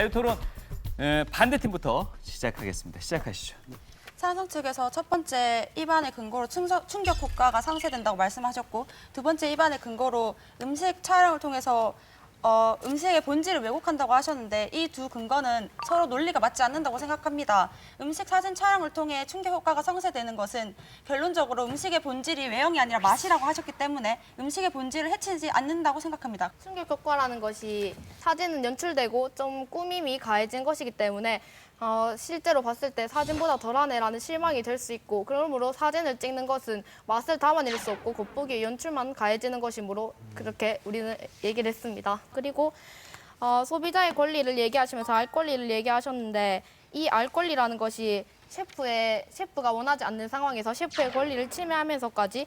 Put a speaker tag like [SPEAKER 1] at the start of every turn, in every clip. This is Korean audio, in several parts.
[SPEAKER 1] 자유토론 에, 반대팀부터 시작하겠습니다. 시작하시죠.
[SPEAKER 2] 찬성 측에서 첫 번째 입안의 근거로 충서- 충격 효과가 상쇄된다고 말씀하셨고 두 번째 입안의 근거로 음식 촬영을 통해서 어, 음식의 본질을 왜곡한다고 하셨는데 이 두 근거는 서로 논리가 맞지 않는다고 생각합니다. 음식 사진 촬영을 통해 충격 효과가 상쇄되는 것은 결론적으로 음식의 본질이 외형이 아니라 맛이라고 하셨기 때문에 음식의 본질을 해치지 않는다고 생각합니다.
[SPEAKER 3] 충격 효과라는 것이 사진은 연출되고 좀 꾸밈이 가해진 것이기 때문에 어, 실제로 봤을 때 사진보다 덜하네라는 실망이 될 수 있고 그러므로 사진을 찍는 것은 맛을 담아낼 수 없고 겉보기에 연출만 가해지는 것이므로 그렇게 우리는 얘기를 했습니다. 그리고 어, 소비자의 권리를 얘기하시면서 알 권리를 얘기하셨는데 이 알 권리라는 것이 셰프의 셰프가 원하지 않는 상황에서 셰프의 권리를 침해하면서까지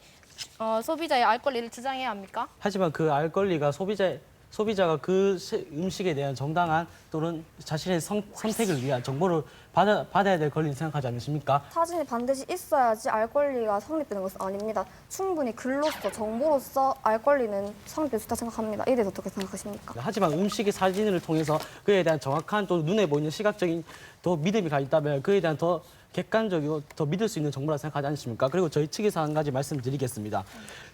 [SPEAKER 3] 어, 소비자의 알 권리를 주장해야 합니까?
[SPEAKER 4] 하지만 그 알 권리가 소비자 소비자가 그 시- 음식에 대한 정당한 또는 자신의 선, 선택을 위한 정보를 받아, 받아야 될 권리를 생각하지 않으십니까?
[SPEAKER 5] 사진이 반드시 있어야지 알 권리가 성립되는 것은 아닙니다. 충분히 글로서 정보로서 알 권리는 성립될 수 있다고 생각합니다. 이에 대해서 어떻게 생각하십니까?
[SPEAKER 4] 하지만 음식의 사진을 통해서 그에 대한 정확한 또 눈에 보이는 시각적인 더 믿음이 가 있다면 그에 대한 더 객관적이고 더 믿을 수 있는 정보라 생각하지 않으십니까? 그리고 저희 측에서 한 가지 말씀드리겠습니다.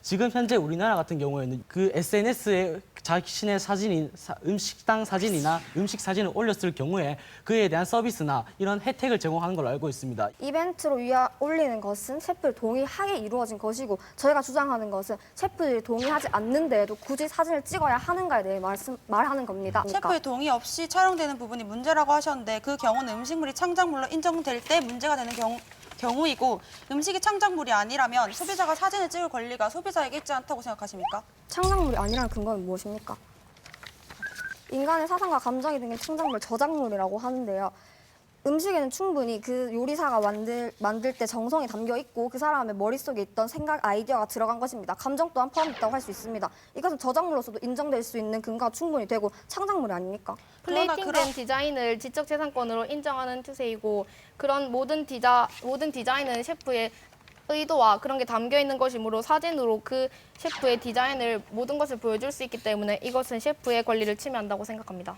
[SPEAKER 4] 지금 현재 우리나라 같은 경우에는 그 SNS에 자신의 사진이 사- 음식당 사진이나 음식 사진을 올렸을 경우에 그에 대한 서비스나 이런 혜택을 제공하는 걸로 알고 있습니다.
[SPEAKER 5] 이벤트로 위아 올리는 것은 셰프를 동의하에 이루어진 것이고 저희가 주장하는 것은 셰프들이 동의하지 않는데도 굳이 사진을 찍어야 하는가에 대해 말씀, 말하는 겁니다.
[SPEAKER 2] 셰프의 동의 없이 촬영되는 부분이 문제라고 하셨는데 그 경우는 음식물이 창작물로 인정될 때 문제가 되는 경우, 경우이고 음식이 창작물이 아니라면 소비자가 사진을 찍을 권리가 소비자에게 있지 않다고 생각하십니까?
[SPEAKER 5] 창작물이 아니라는 근거는 무엇입니까? 인간의 사상과 감정이 담긴 창작물 저작물이라고 하는데요. 음식에는 충분히 그 요리사가 만들, 만들 때 정성이 담겨 있고 그 사람의 머릿속에 있던 생각, 아이디어가 들어간 것입니다. 감정 또한 포함됐다고 할 수 있습니다. 이것은 저작물로서도 인정될 수 있는 근거가 충분히 되고 창작물이 아닙니까?
[SPEAKER 2] 그러나
[SPEAKER 3] 플레이팅된
[SPEAKER 2] 그런-
[SPEAKER 3] 디자인을 지적재산권으로 인정하는 추세이고 그런 모든 디자 모든 디자인은 셰프의 의도와 그런 게 담겨 있는 것이므로 사진으로 그 셰프의 디자인을 모든 것을 보여줄 수 있기 때문에 이것은 셰프의 권리를 침해한다고 생각합니다.